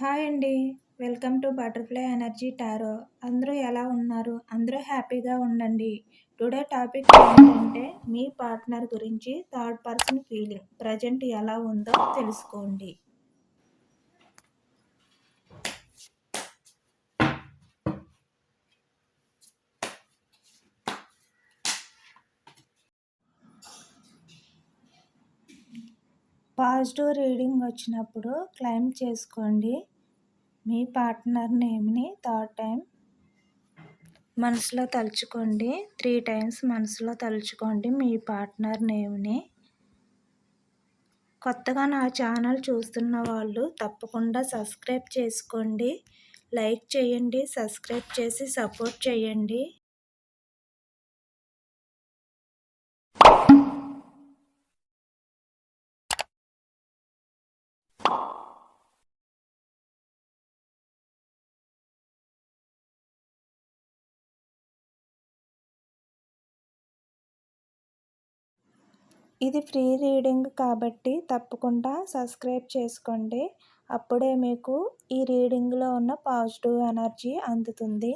Hi అండి. Welcome to butterfly energy tarot. అందరూ ఎలా ఉన్నారు? అందరూ హ్యాపీగా ఉండండి. టుడే టాపిక్ ఏంటంటే మీ పార్ట్నర్ గురించి థర్డ్ పర్సన్ ఫీలింగ్ ప్రజెంట్ ఎలా ఉందో తెలుసుకోండి. పాజిటివ్ రీడింగ్ వచ్చినప్పుడు క్లైమ్ చేసుకోండి. మీ పార్ట్నర్ నేమ్ని థర్డ్ టైం మనసులో తలుచుకోండి. త్రీ టైమ్స్ మనసులో తలుచుకోండి మీ పార్ట్నర్ నేమ్ని. కొత్తగా నా ఛానల్ చూస్తున్న వాళ్ళు తప్పకుండా సబ్స్క్రైబ్ చేసుకోండి. లైక్ చేయండి సబ్స్క్రైబ్ చేసి సపోర్ట్ చేయండి. ఇది ఫ్రీ రీడింగ్ కాబట్టి తప్పకుండా సబ్స్క్రైబ్ చేసుకోండి. అప్పుడే మీకు ఈ రీడింగ్లో ఉన్న పాజిటివ్ ఎనర్జీ అందుతుంది.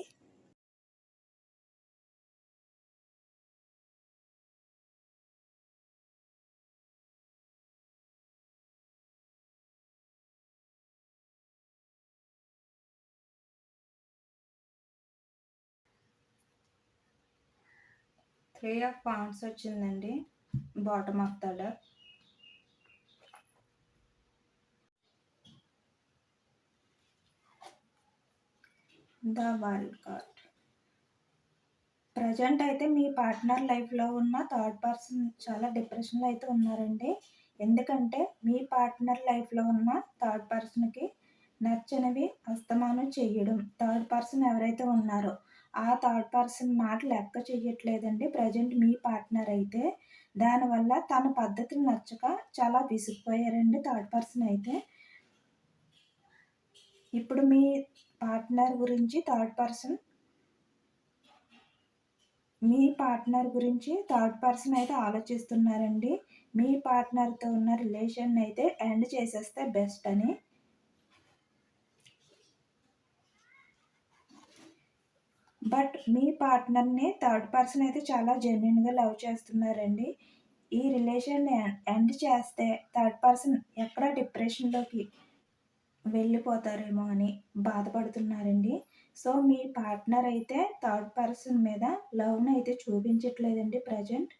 త్రీ ఆఫ్ పాయింట్స్ వచ్చిందండి. Bottom of the the world card. Present అయితే మీ పార్ట్నర్ లైఫ్లో ఉన్న థర్డ్ పర్సన్ చాలా డిప్రెషన్లో అయితే ఉన్నారండి. ఎందుకంటే మీ పార్ట్నర్ లైఫ్లో ఉన్న థర్డ్ పర్సన్కి నచ్చనివి అస్తమానం చేయడం. థర్డ్ పర్సన్ ఎవరైతే ఉన్నారో ఆ థర్డ్ పర్సన్ మాట లెక్క చేయట్లేదండి ప్రజెంట్ మీ పార్ట్నర్ అయితే దానివల్ల తన పద్ధతులు నచ్చక చాలా విసిగిపోయారండి థర్డ్ పర్సన్ అయితే. ఇప్పుడు మీ పార్ట్నర్ గురించి థర్డ్ పర్సన్ మీ పార్ట్నర్ గురించి థర్డ్ పర్సన్ అయితే ఆలోచిస్తున్నారండి. మీ పార్ట్నర్తో ఉన్న రిలేషన్ అయితే ఎండ్ చేసేస్తే బెస్ట్ అని. బట్ మీ పార్ట్నర్ని థర్డ్ పర్సన్ అయితే చాలా జెన్యున్గా లవ్ చేస్తున్నారండి. ఈ రిలేషన్ ఎండ్ చేస్తే థర్డ్ పర్సన్ ఎక్కడ డిప్రెషన్లోకి వెళ్ళిపోతారేమో అని బాధపడుతున్నారండి. సో మీ పార్ట్నర్ అయితే థర్డ్ పర్సన్ మీద లవ్ని అయితే చూపించట్లేదండి ప్రజెంట్.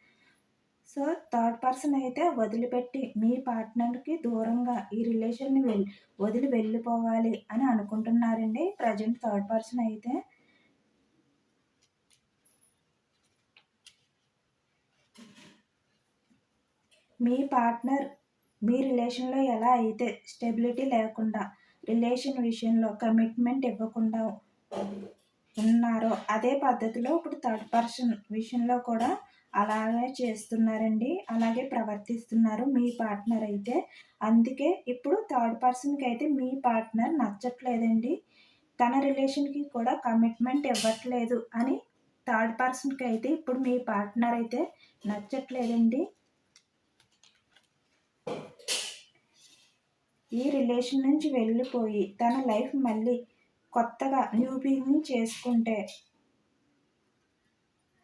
సో థర్డ్ పర్సన్ అయితే వదిలిపెట్టి మీ పార్ట్నర్కి దూరంగా ఈ రిలేషన్ని వెళ్ళి వదిలి వెళ్ళిపోవాలి అని అనుకుంటున్నారండి ప్రజెంట్ థర్డ్ పర్సన్ అయితే. మీ పార్ట్నర్ మీ రిలేషన్లో ఎలా అయితే స్టెబిలిటీ లేకుండా రిలేషన్ విషయంలో కమిట్మెంట్ ఇవ్వకుండా ఉన్నారో అదే పద్ధతిలో ఇప్పుడు థర్డ్ పర్సన్ విషయంలో కూడా అలాగే చేస్తున్నారండి. అలాగే ప్రవర్తిస్తున్నారు మీ పార్ట్నర్ అయితే. అందుకే ఇప్పుడు థర్డ్ పర్సన్కి అయితే మీ పార్ట్నర్ నచ్చట్లేదండి. తన రిలేషన్కి కూడా కమిట్మెంట్ ఇవ్వట్లేదు అని థర్డ్ పర్సన్కి అయితే ఇప్పుడు మీ పార్ట్నర్ అయితే నచ్చట్లేదండి. ఈ రిలేషన్ నుంచి వెళ్ళిపోయి తన లైఫ్ మళ్ళీ కొత్తగా న్యూ బిగినింగ్ చేసుకుంటే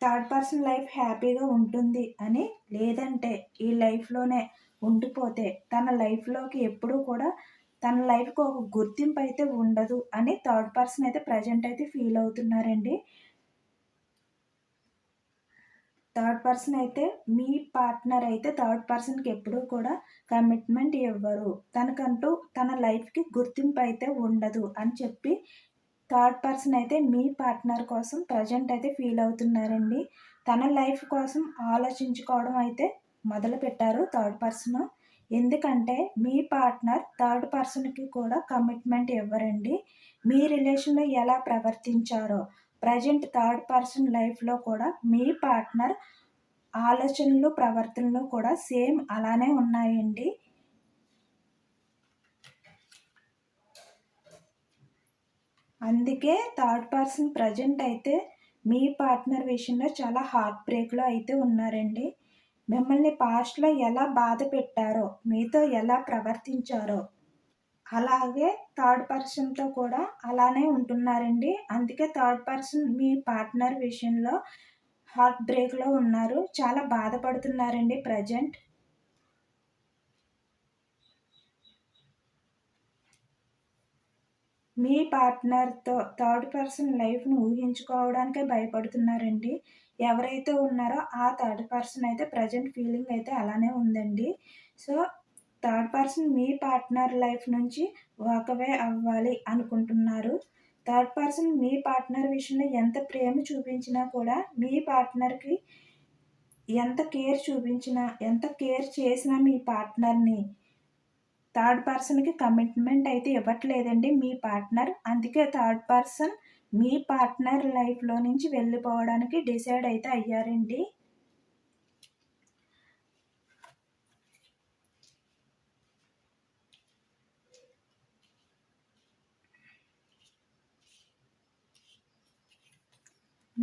థర్డ్ పర్సన్ లైఫ్ హ్యాపీగా ఉంటుంది అని లేదంటే ఈ లైఫ్లోనే ఉండిపోతే తన లైఫ్లోకి ఎప్పుడూ కూడా తన లైఫ్కి ఒక గుర్తింపు అయితే ఉండదు అని థర్డ్ పర్సన్ అయితే ప్రజెంట్ అయితే ఫీల్ అవుతున్నారండి. థర్డ్ పర్సన్ అయితే మీ పార్ట్నర్ అయితే థర్డ్ పర్సన్కి ఎప్పుడూ కూడా కమిట్మెంట్ ఇవ్వరు. తనకంటూ తన లైఫ్కి గుర్తింపు అయితే ఉండదు అని చెప్పి థర్డ్ పర్సన్ అయితే మీ పార్ట్నర్ కోసం ప్రజెంట్ అయితే ఫీల్ అవుతున్నారండి. తన లైఫ్ కోసం ఆలోచించుకోవడం అయితే మొదలు పెట్టారు థర్డ్ పర్సన్ ఎందుకంటే మీ పార్ట్నర్ థర్డ్ పర్సన్కి కూడా కమిట్మెంట్ ఇవ్వరండి. మీ రిలేషన్లో ఎలా ప్రవర్తించారో ప్రజెంట్ థర్డ్ పర్సన్ లైఫ్లో కూడా మీ పార్ట్నర్ ఆలోచనలు ప్రవర్తనలు కూడా సేమ్ అలానే ఉన్నాయండి. అందుకే థర్డ్ పర్సన్ ప్రజెంట్ అయితే మీ పార్ట్నర్ విషయంలో చాలా హార్ట్ బ్రేక్లో అయితే ఉన్నారండి. మిమ్మల్ని పాస్ట్లో ఎలా బాధ పెట్టారో మీతో ఎలా ప్రవర్తించారో అలాగే థర్డ్ పర్సన్తో కూడా అలానే ఉంటున్నారండి. అందుకే థర్డ్ పర్సన్ మీ పార్ట్నర్ విషయంలో హార్ట్ బ్రేక్లో ఉన్నారు. చాలా బాధపడుతున్నారండి ప్రజెంట్. మీ పార్ట్నర్తో థర్డ్ పర్సన్ లైఫ్ను ఊహించుకోవడానికే భయపడుతున్నారండి. ఎవరైతే ఉన్నారో ఆ థర్డ్ పర్సన్ అయితే ప్రజెంట్ ఫీలింగ్ అయితే అలానే ఉందండి. సో థర్డ్ పర్సన్ మీ పార్ట్నర్ లైఫ్ నుంచి వాకవే అవ్వాలి అనుకుంటున్నారు. థర్డ్ పర్సన్ మీ పార్ట్నర్ విషయంలో ఎంత ప్రేమ చూపించినా కూడా మీ పార్ట్నర్కి ఎంత కేర్ చూపించినా ఎంత కేర్ చేసినా మీ పార్ట్నర్ని థర్డ్ పర్సన్కి కమిట్మెంట్ అయితే ఇవ్వట్లేదండి మీ పార్ట్నర్. అందుకే థర్డ్ పర్సన్ మీ పార్ట్నర్ లైఫ్లో నుంచి వెళ్ళిపోవడానికి డిసైడ్ అయితే అయ్యారండి.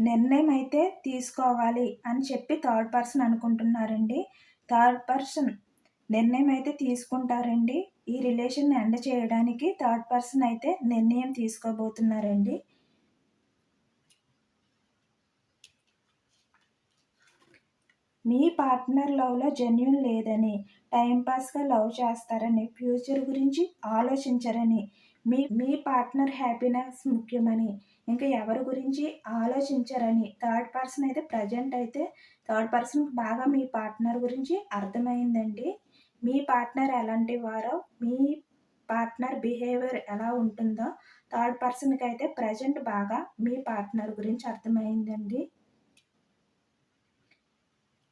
నిర్ణయం అయితే తీసుకోవాలి అని చెప్పి థర్డ్ పర్సన్ అనుకుంటున్నారండి. థర్డ్ పర్సన్ నిర్ణయం అయితే తీసుకుంటారండి. ఈ రిలేషన్ ఎండ్ చేయడానికి థర్డ్ పర్సన్ అయితే నిర్ణయం తీసుకోబోతున్నారండి. మీ పార్ట్నర్ లవ్లో జెన్యున్ లేదని టైంపాస్గా లవ్ చేస్తారని ఫ్యూచర్ గురించి ఆలోచించరని మీ మీ పార్ట్నర్ హ్యాపీనెస్ ముఖ్యమని ఇంకా ఎవరి గురించి ఆలోచించారని. థర్డ్ పర్సన్ అయితే ప్రజెంట్ అయితే థర్డ్ పర్సన్కి బాగా మీ పార్ట్నర్ గురించి అర్థమైందండి. మీ పార్ట్నర్ ఎలాంటి వారో మీ పార్ట్నర్ బిహేవియర్ ఎలా ఉంటుందో థర్డ్ పర్సన్కి అయితే ప్రజెంట్ బాగా మీ పార్ట్నర్ గురించి అర్థమైందండి.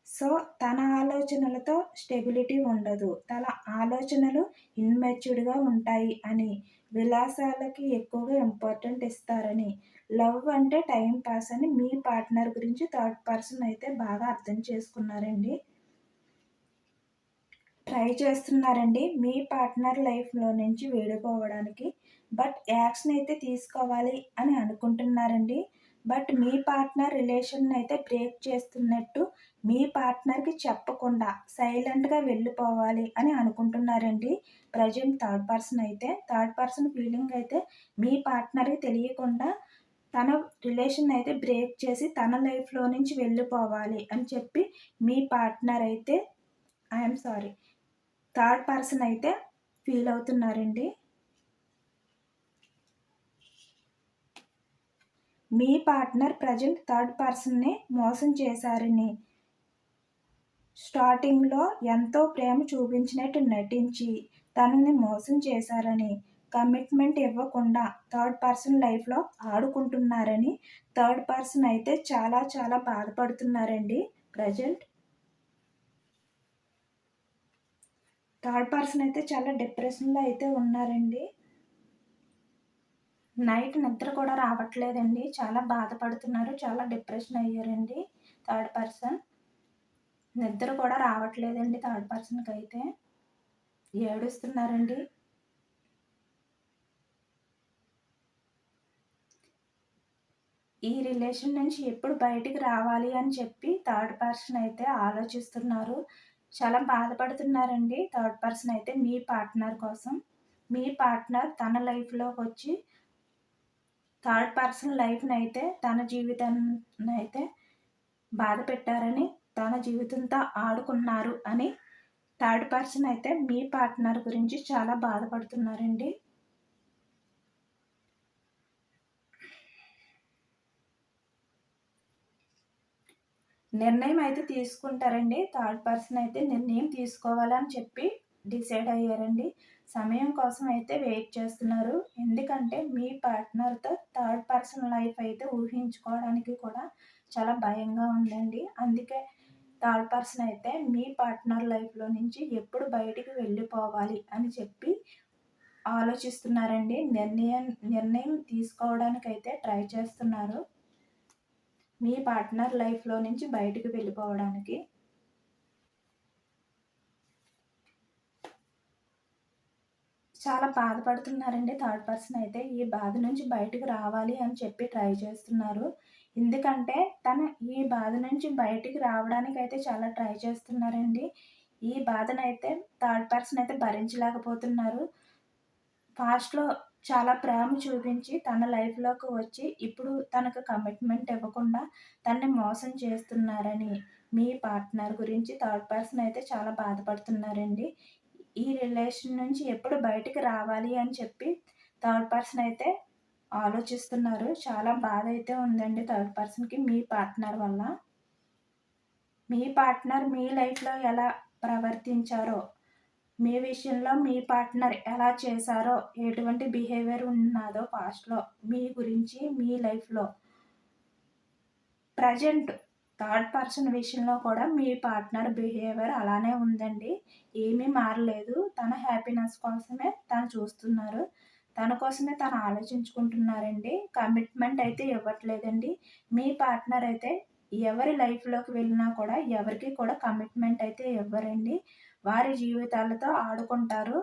సో తన ఆలోచనలతో స్టెబిలిటీ ఉండదు. తన ఆలోచనలు ఇన్మెచ్యూర్డ్గా ఉంటాయి అని విలాసాలకి ఎక్కువగా ఇంపార్టెంట్ ఇస్తారని. లవ్ అంటే టైం పాస్ అని మీ పార్ట్నర్ గురించి థర్డ్ పర్సన్ అయితే బాగా అర్థం చేసుకున్నారండి. ట్రై చేస్తున్నారండి మీ పార్ట్నర్ లైఫ్లో నుంచి వేడుకోవడానికి బట్ యాక్షన్ అయితే తీసుకోవాలి అని అనుకుంటున్నారండి. బట్ మీ పార్ట్నర్ రిలేషన్ అయితే బ్రేక్ చేస్తున్నట్టు మీ పార్ట్నర్కి చెప్పకుండా సైలెంట్గా వెళ్ళిపోవాలి అని అనుకుంటున్నారండి. ప్రజెంట్ థర్డ్ పర్సన్ అయితే థర్డ్ పర్సన్ ఫీలింగ్ అయితే మీ పార్ట్నర్కి తెలియకుండా తన రిలేషన్ అయితే బ్రేక్ చేసి తన లైఫ్లో నుంచి వెళ్ళిపోవాలి అని చెప్పి మీ పార్ట్నర్ అయితే ఐఎమ్ సారీ థర్డ్ పర్సన్ అయితే ఫీల్ అవుతున్నారండి. మీ పార్ట్నర్ ప్రజెంట్ థర్డ్ పర్సన్ని మోసం చేశారని. స్టార్టింగ్లో ఎంతో ప్రేమ చూపించినట్టు నటించి తనని మోసం చేశారని కమిట్మెంట్ ఇవ్వకుండా థర్డ్ పర్సన్ లైఫ్లో ఆడుకుంటున్నారని థర్డ్ పర్సన్ అయితే చాలా చాలా బాధపడుతున్నారండి ప్రజెంట్. థర్డ్ పర్సన్ అయితే చాలా డిప్రెషన్లో అయితే ఉన్నారండి. నైట్ నిద్ర కూడా రావట్లేదండి. చాలా బాధపడుతున్నారు. చాలా డిప్రెషన్ అయ్యారండి థర్డ్ పర్సన్. నిద్ర కూడా రావట్లేదండి థర్డ్ పర్సన్కి అయితే ఏడుస్తున్నారండి. ఈ రిలేషన్ నుంచి ఎప్పుడు బయటికి రావాలి అని చెప్పి థర్డ్ పర్సన్ అయితే ఆలోచిస్తున్నారు. చాలా బాధపడుతున్నారండి థర్డ్ పర్సన్ అయితే మీ పార్ట్నర్ కోసం. మీ పార్ట్నర్ తన లైఫ్లోకి వచ్చి థర్డ్ పర్సన్ లైఫ్ని అయితే తన జీవితాన్ని అయితే బాధ పెట్టారని తన జీవితంతో ఆడుకున్నారు అని థర్డ్ పర్సన్ అయితే మీ పార్ట్నర్ గురించి చాలా బాధపడుతున్నారండి. నిర్ణయం అయితే తీసుకుంటారండి. థర్డ్ పర్సన్ అయితే నిర్ణయం తీసుకోవాలని చెప్పి డిసైడ్ అయ్యారండి. సమయం కోసం అయితే వెయిట్ చేస్తున్నారు. ఎందుకంటే మీ పార్ట్నర్తో థర్డ్ పర్సన్ లైఫ్ అయితే ఊహించుకోవడానికి కూడా చాలా భయంగా ఉందండి. అందుకే థర్డ్ పర్సన్ అయితే మీ పార్ట్నర్ లైఫ్లో నుంచి ఎప్పుడు బయటికి వెళ్ళిపోవాలి అని చెప్పి ఆలోచిస్తున్నారండి. నిర్ణయం నిర్ణయం తీసుకోవడానికి అయితే ట్రై చేస్తున్నారు. మీ పార్ట్నర్ లైఫ్లో నుంచి బయటకు వెళ్ళిపోవడానికి. చాలా బాధపడుతున్నారండి థర్డ్ పర్సన్ అయితే. ఈ బాధ నుంచి బయటకు రావాలి అని చెప్పి ట్రై చేస్తున్నారు. ఎందుకంటే తన ఈ బాధ నుంచి బయటికి రావడానికి అయితే చాలా ట్రై చేస్తున్నారండి. ఈ బాధనైతే థర్డ్ పర్సన్ అయితే భరించలేకపోతున్నారు. ఫాస్ట్లో చాలా ప్రేమ చూపించి తన లైఫ్‌లోకి వచ్చి ఇప్పుడు తనకు కమిట్మెంట్ ఇవ్వకుండా తనని మోసం చేస్తున్నారని మీ పార్ట్నర్ గురించి థర్డ్ పర్సన్ అయితే చాలా బాధపడుతున్నారండి. ఈ రిలేషన్ నుంచి ఎప్పుడు బయటికి రావాలి అని చెప్పి థర్డ్ పర్సన్ అయితే ఆలోచిస్తున్నారు. చాలా బాధ అయితే ఉందండి థర్డ్ పర్సన్‌కి మీ పార్ట్నర్ వల్ల. మీ పార్ట్నర్ మీ లైఫ్‌లో ఎలా ప్రవర్తించారో, మీ విషయంలో మీ పార్ట్నర్ ఎలా చేశారో, ఎటువంటి బిహేవియర్ ఉన్నదో పాస్ట్‌లో మీ గురించి మీ లైఫ్‌లో ప్రజెంట్ థర్డ్ పర్సన్ విషయంలో కూడా మీ పార్ట్నర్ బిహేవియర్ అలానే ఉందండి. ఏమీ మారలేదు. తన హ్యాపీనెస్ కోసమే తను చూస్తున్నారు. తన కోసమే తను ఆలోచించుకుంటున్నారండి. కమిట్మెంట్ అయితే ఇవ్వట్లేదండి. మీ పార్ట్నర్ అయితే ఎవరి లైఫ్‌లోకి వెళ్ళినా కూడా ఎవరికి కూడా కమిట్మెంట్ అయితే ఇవ్వరండి. వారి జీవితాలతో ఆడుకుంటారు.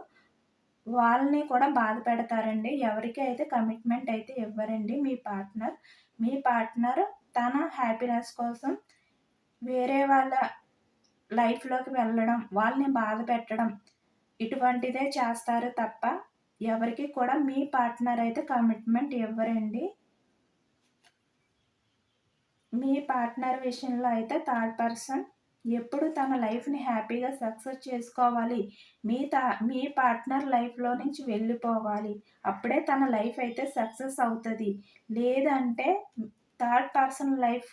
వాళ్ళని కూడా బాధ పెడతారండి. ఎవరికీ అయితే కమిట్మెంట్ అయితే ఇవ్వరండి మీ పార్ట్నర్. మీ పార్ట్నర్ తన హ్యాపీనెస్ కోసం వేరే వాళ్ళ లైఫ్‌లోకి వెళ్ళడం, వాళ్ళని బాధ పెట్టడం ఇటువంటిదే చేస్తారు తప్ప ఎవరికి కూడా మీ పార్ట్నర్ అయితే కమిట్మెంట్ ఇవ్వరండి. మీ పార్ట్నర్ విషయంలో అయితే థర్డ్ పర్సన్ ఎప్పుడు తన లైఫ్‌ని హ్యాపీగా సక్సెస్ చేసుకోవాలి. మీ తా మీ పార్ట్నర్ లైఫ్‌లో నుంచి వెళ్ళిపోవాలి. అప్పుడే తన లైఫ్ అయితే సక్సెస్ అవుతుంది లేదంటే థర్డ్ పర్సన్ లైఫ్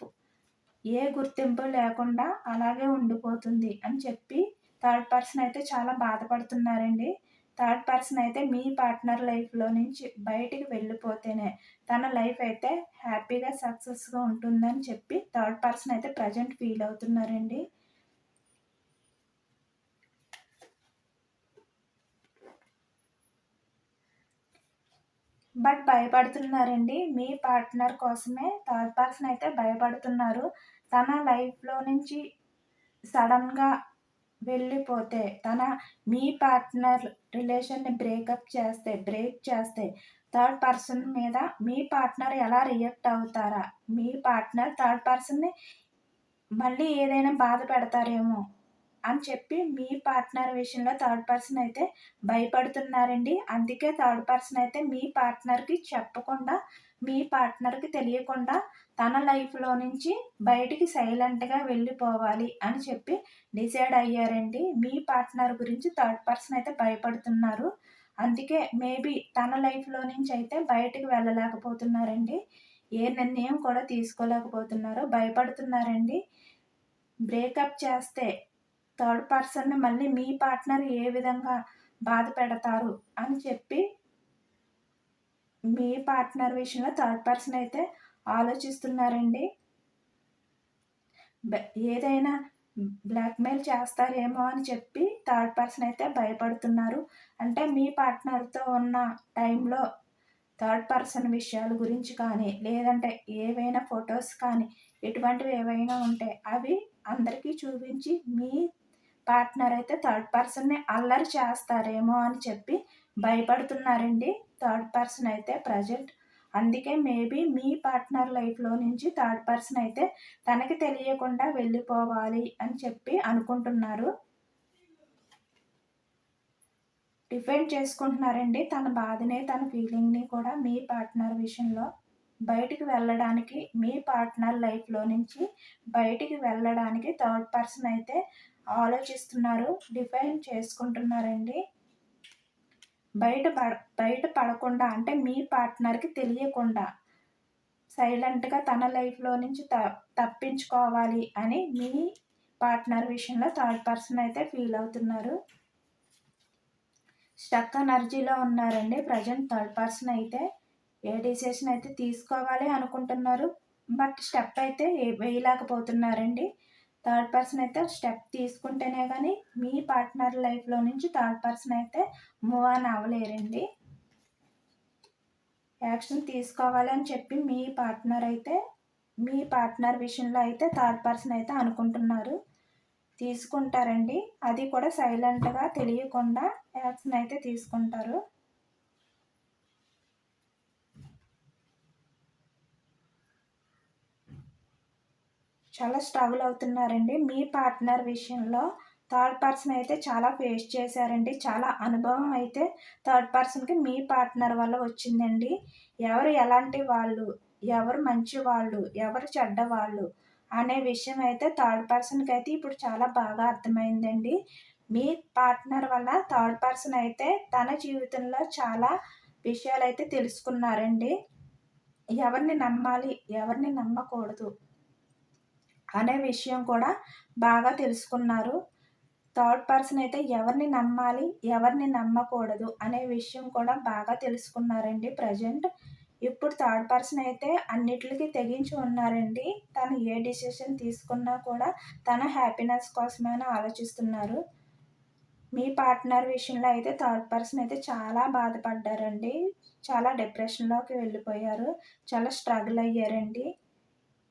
ఏ గుర్తింపు లేకుండా అలాగే ఉండిపోతుంది అని చెప్పి థర్డ్ పర్సన్ అయితే చాలా బాధపడుతున్నారండి. థర్డ్ పర్సన్ అయితే మీ పార్ట్నర్ లైఫ్‌లో నుంచి బయటికి వెళ్ళిపోతేనే తన లైఫ్ అయితే హ్యాపీగా సక్సెస్‌గా ఉంటుందని చెప్పి థర్డ్ పర్సన్ అయితే ప్రజెంట్ ఫీల్ అవుతున్నారండి. బట్ భయపడుతున్నారండి. మీ పార్ట్నర్ కోసమే థర్డ్ పర్సన్ అయితే భయపడుతున్నారు. తన లైఫ్‌లో నుంచి సడన్‌గా వెళ్ళిపోతే, తన మీ పార్ట్నర్ రిలేషన్‌ని బ్రేకప్ చేస్తే, బ్రేక్ చేస్తే థర్డ్ పర్సన్ మీద మీ పార్ట్నర్ ఎలా రియాక్ట్ అవుతారా? మీ పార్ట్నర్ థర్డ్ పర్సన్‌ని మళ్ళీ ఏదైనా బాధ పెడతారేమో అని చెప్పి మీ పార్ట్నర్ విషయంలో థర్డ్ పర్సన్ అయితే భయపడుతున్నారండి. అందుకే థర్డ్ పర్సన్ అయితే మీ పార్ట్నర్‌కి చెప్పకుండా, మీ పార్ట్నర్‌కి తెలియకుండా తన లైఫ్‌లో నుంచి బయటికి సైలెంట్‌గా వెళ్ళిపోవాలి అని చెప్పి డిసైడ్ అయ్యారండి. మీ పార్ట్నర్ గురించి థర్డ్ పర్సన్ అయితే భయపడుతున్నారు. అందుకే మేబీ తన లైఫ్‌లో నుంచి అయితే బయటికి వెళ్ళలేకపోతున్నారండి. ఏ నిర్ణయం కూడా తీసుకోలేకపోతున్నారు. భయపడుతున్నారండి. బ్రేకప్ చేస్తే థర్డ్ పర్సన్‌ని మళ్ళీ మీ పార్ట్నర్ ఏ విధంగా బాధ పెడతారు అని చెప్పి మీ పార్ట్నర్ విషయంలో థర్డ్ పర్సన్ అయితే ఆలోచిస్తున్నారండి. ఏదైనా బ్లాక్‌మెయిల్ చేస్తారేమో అని చెప్పి థర్డ్ పర్సన్ అయితే భయపడుతున్నారు. అంటే మీ పార్ట్నర్‌తో ఉన్న టైంలో థర్డ్ పర్సన్ విషయాల గురించి కానీ, లేదంటే ఏవైనా ఫొటోస్ కానీ, ఇటువంటివి ఏవైనా ఉంటే అవి అందరికీ చూపించి మీ పార్ట్నర్ అయితే థర్డ్ పర్సన్‌ని అల్లరి చేస్తారేమో అని చెప్పి భయపడుతున్నారండి. థర్డ్ పర్సన్ అయితే ప్రెజెంట్. అందుకే మేబీ మీ పార్ట్నర్ లైఫ్‌లో నుంచి థర్డ్ పర్సన్ అయితే తనకి తెలియకుండా వెళ్ళిపోవాలి అని చెప్పి అనుకుంటున్నారు. డిఫెండ్ చేసుకుంటున్నారండి. తన బాధని, తన ఫీలింగ్‌ని కూడా మీ పార్ట్నర్ విషయంలో బయటికి వెళ్ళడానికి మీ పార్ట్నర్ లైఫ్‌లో నుంచి బయటికి వెళ్ళడానికి థర్డ్ పర్సన్ అయితే ఆలోచిస్తున్నారు. డిఫైన్ చేసుకుంటున్నారండి. బయట పడ బయట పడకుండా అంటే మీ పార్ట్నర్‌కి తెలియకుండా సైలెంట్‌గా తన లైఫ్‌లో నుంచి త తప్పించుకోవాలి అని మీ పార్ట్నర్ విషయంలో థర్డ్ పర్సన్ అయితే ఫీల్ అవుతున్నారు. స్టక్ ఎనర్జీలో ఉన్నారండి ప్రజెంట్ థర్డ్ పర్సన్ అయితే. ఏ డిసిషన్ అయితే తీసుకోవాలి అనుకుంటున్నారు. బట్ స్టెప్ అయితే వేయలేకపోతున్నారండి. థర్డ్ పర్సన్ అయితే స్టెప్ తీసుకుంటేనే కానీ మీ పార్ట్నర్ లైఫ్‌లో నుంచి థర్డ్ పర్సన్ అయితే మూవ్ ఆన్ అవ్వలేరండి. యాక్షన్ తీసుకోవాలని చెప్పి మీ పార్ట్నర్ అయితే మీ పార్ట్నర్ విషయంలో అయితే థర్డ్ పర్సన్ అయితే అనుకుంటున్నారు. తీసుకుంటారండి. అది కూడా సైలెంట్‌గా తెలియకుండా యాక్షన్ అయితే తీసుకుంటారు. చాలా స్ట్రగుల్ అవుతున్నారండి. మీ పార్ట్నర్ విషయంలో థర్డ్ పర్సన్ అయితే చాలా ఫేస్ చేశారండి. చాలా అనుభవం అయితే థర్డ్ పర్సన్కి మీ పార్ట్నర్ వల్ల వచ్చిందండి. ఎవరు ఎలాంటి వాళ్ళు? ఎవరు మంచి వాళ్ళు? ఎవరు చెడ్డ వాళ్ళు? అనే విషయం అయితే థర్డ్ పర్సన్కి అయితే ఇప్పుడు చాలా బాగా అర్థమైందండి. మీ పార్ట్నర్ వల్ల థర్డ్ పర్సన్ అయితే తన జీవితంలో చాలా విషయాలు అయితే తెలుసుకున్నారండి. ఎవరిని నమ్మాలి? ఎవరిని నమ్మకూడదు? అనే విషయం కూడా బాగా తెలుసుకున్నారు. థర్డ్ పర్సన్ అయితే ఎవరిని నమ్మాలి ఎవరిని నమ్మకూడదు అనే విషయం కూడా బాగా తెలుసుకున్నారండి ప్రజెంట్. ఇప్పుడు థర్డ్ పర్సన్ అయితే అన్నిటికి తెగించి ఉన్నారండి. తను ఏ డిసిషన్ తీసుకున్నా కూడా తన హ్యాపీనెస్ కోసమైనా ఆలోచిస్తున్నారు. మీ పార్ట్నర్ విషయంలో అయితే థర్డ్ పర్సన్ అయితే చాలా బాధపడ్డారండి. చాలా డిప్రెషన్లోకి వెళ్ళిపోయారు. చాలా స్ట్రగుల్ అయ్యారండి.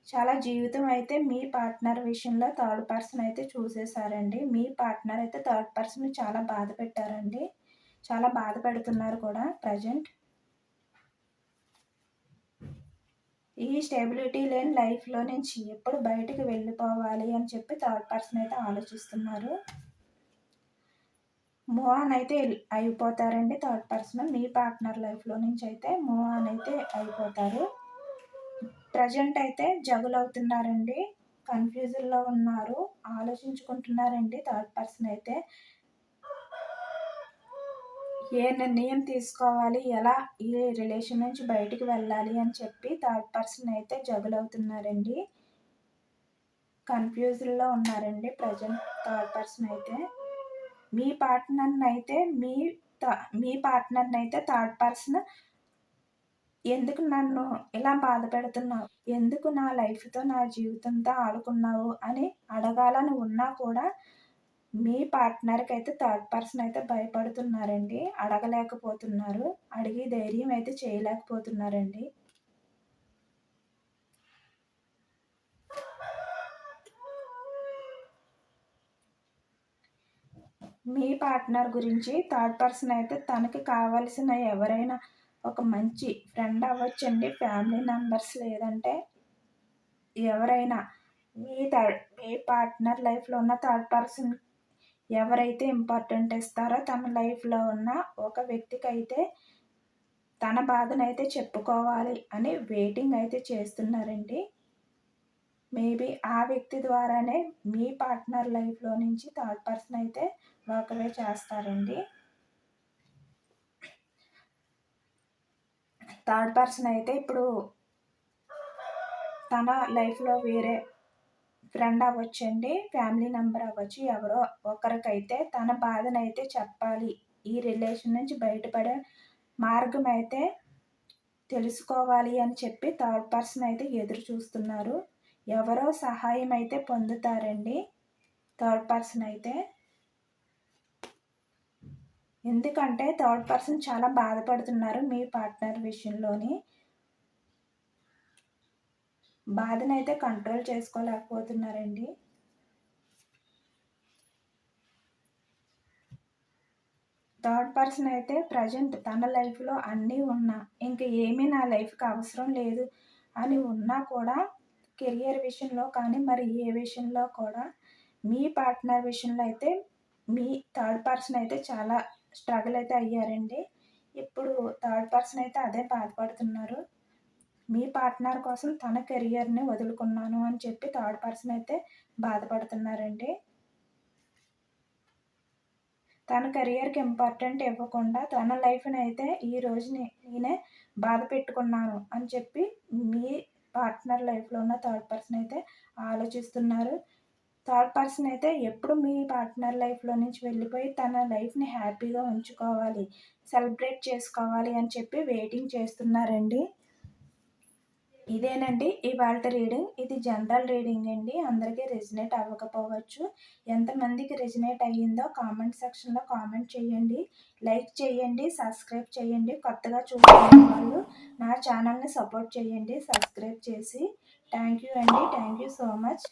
చాలా జీవితం అయితే మీ పార్ట్నర్ విషయంలో థర్డ్ పర్సన్ అయితే చూసేసారండి మీ పార్ట్నర్ అయితే థర్డ్ పర్సన్ చాలా బాధ పెట్టారండి. చాలా బాధ పెడుతున్నారు కూడా ప్రజెంట్. ఈ స్టెబిలిటీ లేని లైఫ్లో నుంచి ఎప్పుడు బయటికి వెళ్ళిపోవాలి అని చెప్పి థర్డ్ పర్సన్ అయితే ఆలోచిస్తున్నారు. మూవ్ ఆన్ అయితే అయిపోతారండి థర్డ్ పర్సన్. మీ పార్ట్నర్ లైఫ్లో నుంచి అయితే మూవ్ ఆన్ అయితే అయిపోతారు. ప్రజెంట్ అయితే జగులు అవుతున్నారండి కన్ఫ్యూజన్లో ఉన్నారు. ఆలోచించుకుంటున్నారండి థర్డ్ పర్సన్ అయితే. ఏ నిర్ణయం తీసుకోవాలి? ఎలా ఈ రిలేషన్ నుంచి బయటికి వెళ్ళాలి అని చెప్పి థర్డ్ పర్సన్ అయితే జగులు అవుతున్నారండి కన్ఫ్యూజన్లో ఉన్నారండి ప్రజెంట్ థర్డ్ పర్సన్ అయితే. మీ పార్ట్నర్ని అయితే మీ మీ పార్ట్నర్ని అయితే థర్డ్ పర్సన్ ఎందుకు నన్ను ఇలా బాధ పెడుతున్నావు? ఎందుకు నా లైఫ్తో నా జీవితంతో ఆడుకున్నావు అని అడగాలని ఉన్నా కూడా మీ పార్ట్నర్కి అయితే థర్డ్ పర్సన్ అయితే భయపడుతున్నారండి. అడగలేకపోతున్నారు. అడిగి ధైర్యం అయితే చేయలేకపోతున్నారండి. మీ పార్ట్నర్ గురించి థర్డ్ పర్సన్ అయితే తనకి కావలసిన ఎవరైనా ఒక మంచి ఫ్రెండ్ అవ్వచ్చండి. ఫ్యామిలీ మెంబర్స్ లేదంటే ఎవరైనా మీ థర్డ్ మీ పార్ట్నర్ లైఫ్లో ఉన్న థర్డ్ పర్సన్ ఎవరైతే ఇంపార్టెంట్ ఇస్తారో తన లైఫ్లో ఉన్న ఒక వ్యక్తికి అయితే తన బాధనైతే అయితే చెప్పుకోవాలి అని వెయిటింగ్ అయితే చేస్తున్నారండి. మేబీ ఆ వ్యక్తి ద్వారానే మీ పార్ట్నర్ లైఫ్లో నుంచి థర్డ్ పర్సన్ అయితే వాకవే చేస్తారండి. థర్డ్ పర్సన్ అయితే ఇప్పుడు తన లైఫ్లో వేరే ఫ్రెండ్ అవ్వచ్చండి ఫ్యామిలీ మెంబర్ అవ్వచ్చు ఎవరో ఒకరికైతే తన బాధనైతే చెప్పాలి. ఈ రిలేషన్ నుంచి బయటపడే మార్గం అయితే తెలుసుకోవాలి అని చెప్పి థర్డ్ పర్సన్ అయితే ఎదురు చూస్తున్నారు. ఎవరో సహాయం అయితే పొందుతారండి థర్డ్ పర్సన్ అయితే. ఎందుకంటే థర్డ్ పర్సన్ చాలా బాధపడుతున్నారు మీ పార్ట్నర్ విషయంలోని. బాధనైతే కంట్రోల్ చేసుకోలేకపోతున్నారండి. థర్డ్ పర్సన్ అయితే ప్రజెంట్ తన లైఫ్లో అన్నీ ఉన్నా ఇంకా ఏమీ నా లైఫ్కి అవసరం లేదు అని ఉన్నా కూడా కెరియర్ విషయంలో కానీ మరి ఏ విషయంలో కూడా మీ పార్ట్నర్ విషయంలో అయితే మీ థర్డ్ పర్సన్ అయితే చాలా స్ట్రగుల్ అయితే అయ్యారండి. ఇప్పుడు థర్డ్ పర్సన్ అయితే అదే బాధపడుతున్నారు. మీ పార్ట్నర్ కోసం తన కెరియర్ని వదులుకున్నాను అని చెప్పి థర్డ్ పర్సన్ అయితే బాధపడుతున్నారండి. తన కెరియర్కి ఇంపార్టెంట్ ఇవ్వకుండా తన లైఫ్ని అయితే ఈ రోజు నేనే బాధ పెట్టుకున్నాను అని చెప్పి మీ పార్ట్నర్ లైఫ్లో ఉన్న థర్డ్ పర్సన్ అయితే ఆలోచిస్తున్నారు. థర్డ్ పర్సన్ అయితే ఎప్పుడు మీ పార్ట్నర్ లైఫ్లో నుంచి వెళ్ళిపోయి తన లైఫ్ని హ్యాపీగా ఉంచుకోవాలి సెలబ్రేట్ చేసుకోవాలి అని చెప్పి వెయిటింగ్ చేస్తున్నారండి. ఇదేనండి ఇవాళ రీడింగ్ ఇది జనరల్ రీడింగ్ అండి. అందరికీ రెజినేట్ అవ్వకపోవచ్చు. ఎంతమందికి రెజినేట్ అయ్యిందో కామెంట్ సెక్షన్లో కామెంట్ చేయండి. లైక్ చేయండి సబ్స్క్రైబ్ చేయండి. కొత్తగా చూస్తున్న వాళ్ళు నా ఛానల్ని సపోర్ట్ చేయండి సబ్స్క్రైబ్ చేసి. థ్యాంక్ యూ అండి. Thank you so much